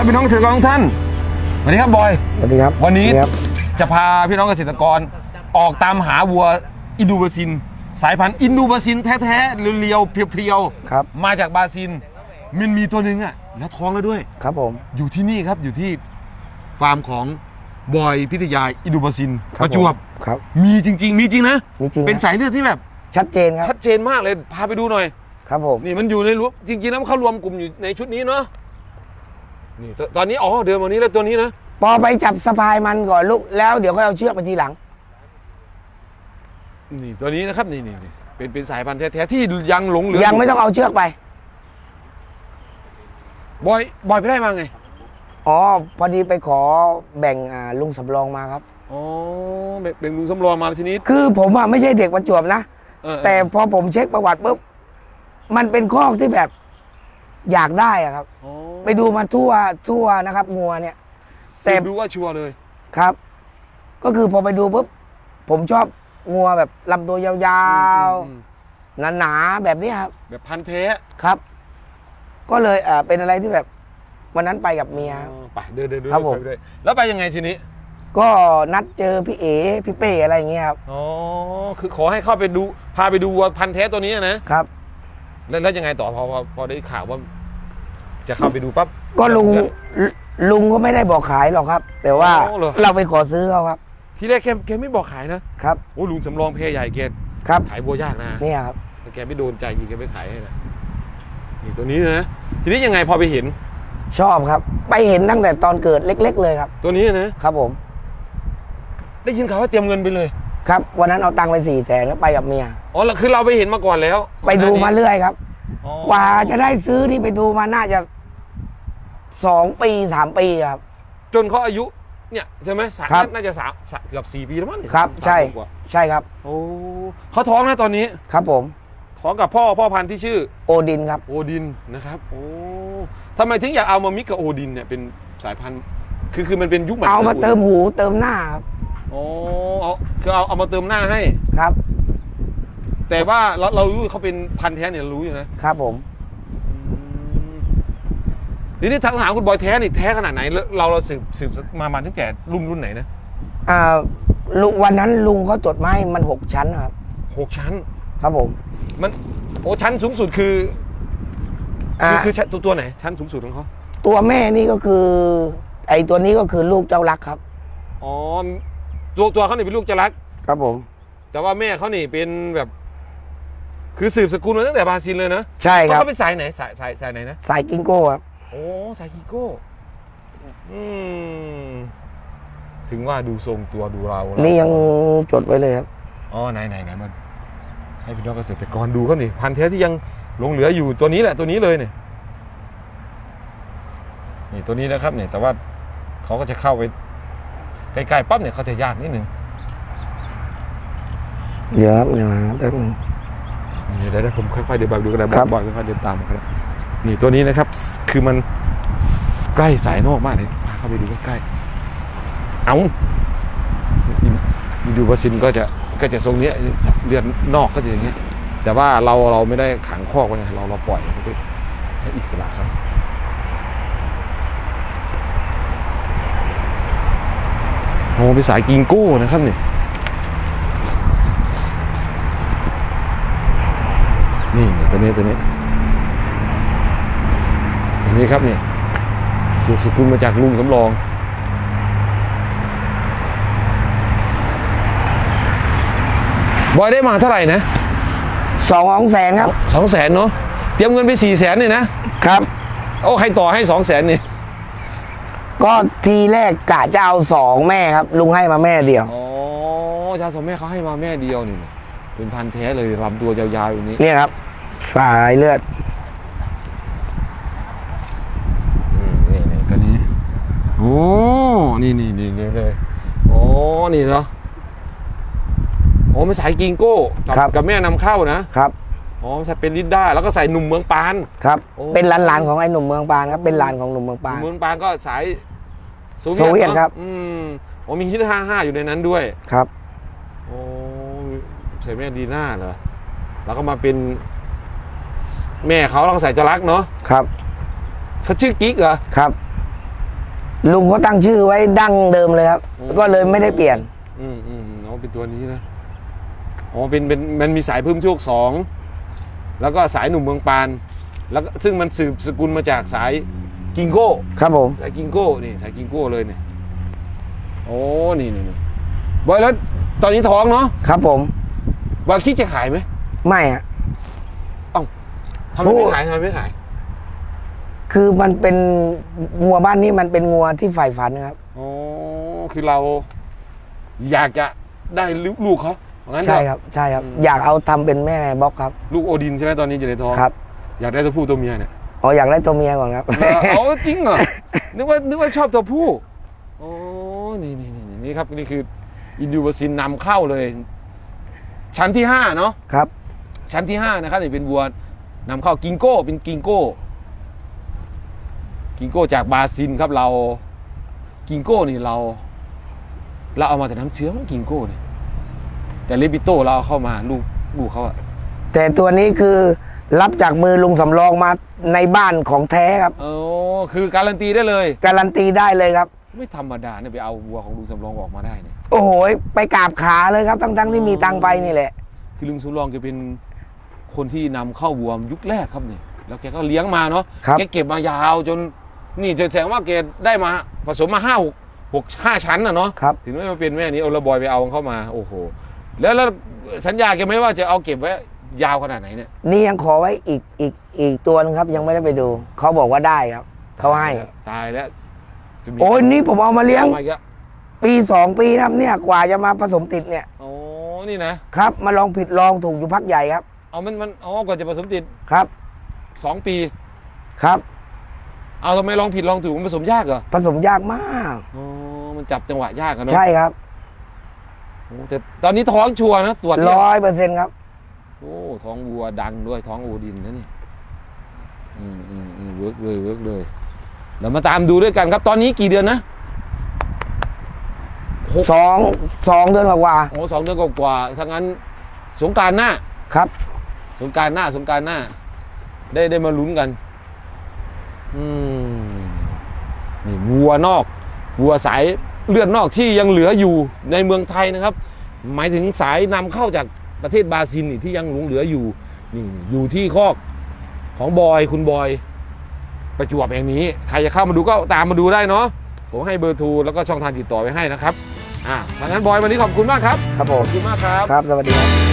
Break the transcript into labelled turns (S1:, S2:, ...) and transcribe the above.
S1: ครับพี่น้องเกษตรกรทุกท่านสวัสดีครับบอย
S2: สวัสดีครับ
S1: วันนี้
S2: สสดีครับ
S1: จะพาพี่น้องเกษตรกรออกตามหาวัวอินดูบาซิน สายพันธุ์อินดูบาซินแท้ๆเรียวๆเพียว
S2: ครับ
S1: ๆมาจากบราซิลมันมีตัวหนึ่งอะแล้วท้องแล้วด้วย
S2: ครับผม
S1: อยู่ที่นี่ครับอยู่ที่ฟาร์มของบอยพิทยาอินดูบาซิน
S2: ค
S1: ประจวบ
S2: ผมครับ
S1: มีจริง ๆ มีจริงนะ
S2: มีจริง
S1: เป็น
S2: ครับ
S1: สายเลือดที่แบบ
S2: ชัดเจนครับ
S1: ชัดเจนมากเลยพาไปดูหน่อย
S2: ครับผม
S1: นี่มันอยู่ในรั้วจริงๆแล้วมันเข้ารวมกลุ่มอยู่ในชุดนี้เนาะ นี่ตตอนนี้อ๋อเดินวันนี้แล้วตัวนี้นะ
S2: พอไปจับสะพายมันก่อนลูกแล้วเดี๋ยวค่อยเอาเชือกไปทีหลัง
S1: นี่ตัวนี้นะครับนี่นี่นี่เป็นเป็นสายพันธุ์แท้ๆที่ยังหลงเหลือ
S2: ยังไม่ต้องเอาเชือกไป
S1: บอยบอยไปได้มาไง
S2: อ๋อ พอดีไปขอแบ่งอ่าลุงสำรองมาครับ
S1: อ๋อเป็นเป็นลุงสำรองมาทีนี้
S2: คือผมอะไม่ใช่เด็กประจวบนะ
S1: เออ
S2: แต่พอผมเช็คประวัติปุ๊บมันเป็นข้อกที่แบบอยากได้อะครับ
S1: อ๋อ
S2: ไปดูมาทั่วทั่วนะครับงัวเนี่ยแต่
S1: สืบดูว่าชัวร์เลย
S2: ครับ ก็คือพอไปดูปุ๊บผมชอบงัวแบบลำตัวยาว
S1: อืม
S2: ๆหนาๆแบบนี้ครับ
S1: แบบพันธุ์แท้
S2: ครับ ก็เลยเอ่อเป็นอะไรที่แบบวันนั้นไปกับเมีย
S1: อ๋อไปเดินเดินเดิน
S2: ครับผม
S1: ไปด้วยแล้วไปยังไงทีนี้
S2: ก็นัดเจอพี่เอ๋พี่เป้อะไรอย่างเงี้ยครับ
S1: อ๋อคือขอให้เข้าไปดู พาไปดูวัวพันธุ์แท้ตัวนี้นะครับ แล้วแล้วยังไงต่อพอพอพอได้ข่าวว่า จะเข้าไปดูปั๊บ
S2: ก็ลุง
S1: แล้ว
S2: ลุงก็ไม่ได้บอกขายหรอกครับ แต่ว่า
S1: อ๋อเหรอ
S2: เราไปขอซื้อเขาครับ
S1: ทีแรกแกแกไม่บอกขายนะครับ โอ้ลุงสำรองเพใหญ่แก
S2: ครับ
S1: ขายวัวยากนะ
S2: เนี่ยครับ
S1: ถ้าแกไม่โดนใจยิงแกไม่ขายให้นะนี่ตัวนี้นะ ทีนี้ยังไงพอไปเห็น
S2: ชอบครับ ไปเห็นตั้งแต่ตอนเกิดเล็ก ๆ เลยครับ
S1: ตัวนี้นะ ครับ
S2: ผม
S1: ได้ยินข่าวว่าเตรียมเงินไปเลย
S2: ครับ วันนั้นเอาตังค์ไปสี่แสนแล้วไปกับเมีย
S1: อ๋อแล้วคือเราไปเห็นมาก่อนแล้ว
S2: ไปดูมาเรื่อยครับ
S1: อ๋อก
S2: ว่าจะได้ซื้อที่ไปดูมาน่าจะ สองปีสามปีครับ
S1: จนเขาอายุเนี่ยใช่ไหมสาม
S2: ครับ
S1: น่าจะสามสามเกือบสี่ปีแล้วมั้ง
S2: ครับ
S1: สาม
S2: ใช่
S1: กว่า
S2: ใช่ครับ
S1: โอ้เขาท้องนะตอนนี้
S2: ครับผม
S1: ท้องกับพ่อพ่อพันธุ์ที่ชื่อ
S2: โอดินครับ
S1: โอดินนะครับ โอ้ทำไมถึงอยากเอามามิกกับโอดินเนี่ยเป็นสายพันธุ์คือคือมันเป็นยุคใหม่
S2: เอามา
S1: นะ
S2: เติมหูเติมหน้าครับ
S1: โอ้เอาคือเอาเอามาเติมหน้าให้
S2: ครับ
S1: แต่ว่าเราเรารู้เขาเป็นพันธุ์แท้เนี่ยเรารู้อยู่นะครับ
S2: ผม
S1: ทีนี้ทางถามคุณบอยแท้นี่แท้ขนาดไหนแล้วเราเราสืบสืบมามาตั้งแต่รุ่นรุ่นไหนนะ
S2: อ่าลุงวันนั้นลุงเขาจดมาให้มันหกชั้นครับ
S1: หกชั้น
S2: ครับผม
S1: มันโอ้ชั้นสูงสุดคือ
S2: อ่า
S1: คือคือชั้นตัวตัวไหน ชั้นสูงสุดของเขา
S2: ตัวแม่นี่ก็คือ ไอตัวนี้ก็คือลูกเจ้ารักครับ
S1: อ๋อตัวตัวเขาเนี่ยเป็นลูกจรัก
S2: ครับผม
S1: แต่ว่าแม่เขานี่เป็นแบบ คือสืบสกุลมาตั้งแต่บราซิลเลยนะ
S2: ใช่ครับ
S1: เขาเป็นสายไหนสายสายสายไหนนะ
S2: สายกิงโก้ครับ
S1: โอ้สายกิโก้อืมถึงว่าดูทรงตัวดูเราเรา
S2: นี่ยังจดไว้เลยครับ
S1: อ๋อไหนไหนไหนมัน ให้พี่น้องเกษตรกรดูเขานี่พันธุ์แท้ที่ยังหลงเหลืออยู่ตัวนี้แหละตัวนี้เลยเนี่ยนี่ตัวนี้นะครับเนี่ยแต่ว่าเขาก็จะเข้าไปใกล้ๆปั๊บเนี่ยเขาจะยากนิดนึง
S2: เดี๋ยวครับเดี๋ยวนะแป๊บนึง
S1: นี่เดี๋ยวได้ผมค่อยๆเดินไปดูกันนะ
S2: ครับ
S1: บอยค่อยๆเดินตามมาครับ นี่ตัวนี้นะครับคือมันใกล้สายนอกมากเลยพาเข้าไปดูใกล้ๆเอาดูบาซินก็จะก็จะทรงนี้เลือดนอกก็จะอย่างเงี้ยแต่ว่าเราเราไม่ได้ขังคอไว้ไงเราเราปล่อยให้อิสระเขาโอ้เป็นสายกิงโก้นะครับเนี่ยนี่เนี่ยตัวนี้ตัวนี้ตัว นี้ครับเนี่ยสืบสกุลมาจากลุงสำรอง บอยได้มาเท่าไหร่นะ
S2: สองแสนครับ
S1: สองแสนเนาะเตรียมเงินไปสี่แสนเนี่ยนะครับ โอ้ใครต่อให้สองแสนนี่
S2: ก็ทีแรกกะจะเอาสองแม่ครับ ลุงให้มาแม่เดียว
S1: อ๋อชาสมแม่เขาให้มาแม่เดียวนี่นะเป็นพันธุ์แท้เลยลำตัวยาวๆอย่างนี้
S2: เนี่ยครับ สายเลือด
S1: อืมนี่นี่ตัวนี้โอ้ นี่นี่นี่นี่เลยโอ้นี่เนาะโอ้ไม่สายกิงโก้กับ
S2: ครับ
S1: กับแม่นำเข้านะครับ อ๋อใส่เป็นลิดด้าแล้วก็ใส่หนุ่มเมืองปาน
S2: ครับ
S1: โอ้
S2: เป็นหลานๆของไอ้หนุ่มเมืองปานครับเป็นหลานของหนุ่มเมืองปาน
S1: เมืองปานก็สายโซ
S2: โซเวียต
S1: นอะ
S2: ครับ
S1: อืมโอ้มีฮิตห้าห้าอยู่ในนั้นด้วย
S2: ครับ
S1: โอ้ใส่แม่ดีหน้าเหรอแล้วก็มาเป็นแม่เขาแล้วก็ใส่จรักเนาะ
S2: ครับ
S1: เขาชื่อกิ๊กเหรอ
S2: ครับ ลุงเขาตั้งชื่อไว้ดั้งเดิมเลยครับ
S1: อืม
S2: ก็เลยไม่ได้เปลี่ยน
S1: อืมอืมอ๋อเป็นตัวนี้นะอ๋อเป็นเป็นมันมีสายพึ่มโชคสองแล้วก็สายหนุ่มเมืองปาน แล้วก็ซึ่งมันสืบสกุลมาจากสายกิงโก้
S2: ครับผม
S1: สายกิงโก้นี่สายกิงโก้เลยเนี่ยโอ้นี่นี่นี่บอยแล้วตอนนี้ท้องเนาะ
S2: ครับผม
S1: บอยคิดจะขายไหม
S2: ไม่อะ
S1: ทำไมไม่ขายทำไมไม่ขาย
S2: คือมันเป็นงัวบ้านนี้มันเป็นงัวที่ใฝ่ฝันนะครับ
S1: อ๋อ คือเราอยากจะได้ลูกเขาว่างั้นเถ
S2: ใช่
S1: อะ
S2: ครับใช่ครับ
S1: อืม
S2: อยากเอาทำเป็นแม่บล็อกครับ
S1: ลูกโอดินใช่ไหมตอนนี้อยู่ในท้อง
S2: ครับ
S1: อยากได้ตัวผู้ตัวเมียเนี่ย
S2: อ๋ออยากได้ตัวเมียก่อนครับ
S1: เออเอาจริงเหรอนึกว่านึกว่าชอบตัวผู้โอ้นี่นี่นี่นี่ครับนี่คืออินดิวซินนำเข้าเลย ชั้นที่ห้าเนาะ
S2: ครับ
S1: ชั้นที่ห้านะครับนี่เป็นวัวนำเข้ากิงโก้เป็นกิงโก้ กิงโก้จากบราซิลครับเรากิงโก้นี่เรา เราเอามาแต่น้ำเชื้อมั้งกิงโก้เนี่ยแต่เลบิโต้เราเอาเข้ามาลูกลูกเขาอะ
S2: แต่ตัวนี้คือรับจากมือลุงสำรองมาในบ้านของแท้ครับ
S1: โอ้คือการันตีได้เลย
S2: การันตีได้เลยครับ
S1: ไม่ธรรมดาเนี่ยไปเอาวัวของลุงสำรองออกมาได้เนี่ย
S2: โอ้โหไปกราบขาเลยครับทั้งๆที่มีตังค์ไปนี่แหละ
S1: คือลุงสำรองแกเป็นคนที่นำเข้าวัวยุคแรกครับเนี่ยแล้วแกก็เลี้ยงมาเนาะ
S2: ครับ
S1: แกเก็บมายาวจน นี่จะแสดงว่าแกได้มาผสมมาห้าหกหกห้าชั้นน่ะเนาะ
S2: ครับ
S1: ถึงไม่มาเป็นแม่นี้เอาระบอยไปเอาเข้ามาโอ้โหแล้วแล้วสัญญาแกไหมว่าจะเอาเก็บไว้ยาวขนาดไหนเนี่ย
S2: นี่ยังขอไว้อีกอีกอีกตัวนึงครับ ยังไม่ได้ไปดู เขาบอกว่าได้ครับ เขาให้
S1: ตายแล้วจะมี
S2: โอ้ยนี่ผมเอามาเลี้ยง
S1: อามาอีกแล้ว
S2: ปีสองปีนะครับเนี่ยกว่าจะมาผสมติดเนี่ย
S1: โอ้นี่นะ ครับ
S2: มาลองผิดลองถูกอยู่พักใหญ่ครับ
S1: เอามันมันอ๋อกว่าจะผสมติด
S2: ครับ
S1: สองปี
S2: ครับ
S1: เอาทำไมลองผิดลองถูกมันผสมยากเหรอ
S2: ผสมยากมาก
S1: อ๋อมันจับจังหวะยากอะเนาะ
S2: ใช่ครับ
S1: โอ้แต่ตอนนี้ท้องชัวร์นะตรวจเนี่ย
S2: ร้อยเปอร์เซ็นต์ครับ
S1: โอ้ท้องวัวดังด้วยท้องโอดินนะนี่อืมอืมอืมเวิร์กเลยเวิร์กเลยเรามาตามดูด้วยกันครับ ตอนนี้กี่เดือนนะ
S2: สองสองเดือนกว่า
S1: โอ้สองเดือนกว่าๆถ้างั้นสงกรารหน้า
S2: ๆครับ
S1: สงกรารหน้าสงกรารหน้า ได้ได้มาลุ้นกัน อืมนี่ วัวนอก วัวสายเลือดนอกที่ยังเหลืออยู่ในเมืองไทยนะครับ หมายถึงสายนำเข้าจากประเทศบราซิลนี่ที่ยังหลงเหลืออยู่นี่อยู่ที่คอกของบอยคุณบอยประจวบแห่งนี้ ใครจะเข้ามาดูก็ตามมาดูได้เนาะผมให้เบอร์โทรแล้วก็ช่องทางติดต่อไว้ให้นะครับอ่าดังนั้นบอยวันนี้ขอบคุณมากครับ
S2: ครับผม
S1: ขอบคุณมากครับ
S2: ครับ สวัสดีครับ